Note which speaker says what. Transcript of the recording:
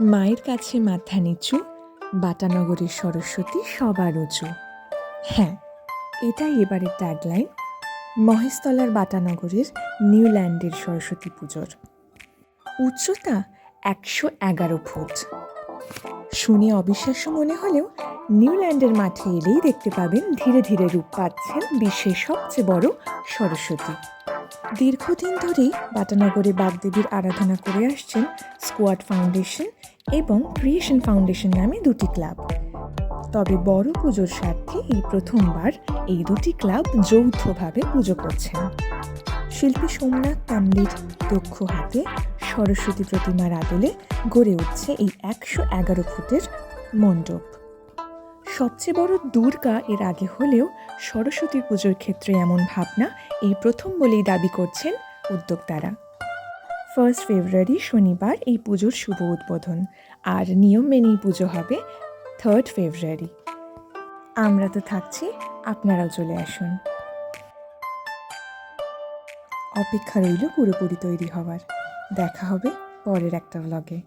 Speaker 1: মায়ের কাছে মাথা নিচু, বাটানগরের সরস্বতী সবার উঁচু। হ্যাঁ এটাই এবারের ট্যাগলাইন মহেশতলার বাটানগরের নিউল্যান্ডের সরস্বতী পুজোর। উচ্চতা একশো এগারো ফুট। শুনে অবিশ্বাস্য মনে হলেও নিউল্যান্ডের মাঠে এলেই দেখতে পাবেন ধীরে ধীরে রূপ পাচ্ছেন বিশ্বের সবচেয়ে বড় সরস্বতী। দীর্ঘদিন ধরেই বাটানগরে বাগদেবীর আরাধনা করে আসছেন স্কোয়াড ফাউন্ডেশন এবং ক্রিয়েশন ফাউন্ডেশন নামে দুটি ক্লাব। তবে বড় পুজোর স্বার্থে এই প্রথমবার এই দুটি ক্লাব যৌথভাবে পুজো করছেন। শিল্পী সোমনাথ তামলির দক্ষ হাতে সরস্বতী প্রতিমার আদলে গড়ে উঠছে এই একশো এগারো ফুটের মণ্ডপ। সবচেয়ে বড় দুর্গা এর আগে হলেও সরস্বতী পুজোর ক্ষেত্রে এমন ভাবনা এই প্রথম বলেই দাবি করছেন উদ্যোক্তারা। ফার্স্ট ফেব্রুয়ারি শনিবার এই পুজোর শুভ উদ্বোধন, আর নিয়ম মেনেই পুজো হবে থার্ড ফেব্রুয়ারি আমরা তো থাকছি, আপনারাও চলে আসুন। অপেক্ষা রইল পুরোপুরি তৈরি হওয়ার। দেখা হবে পরের একটা ব্লগে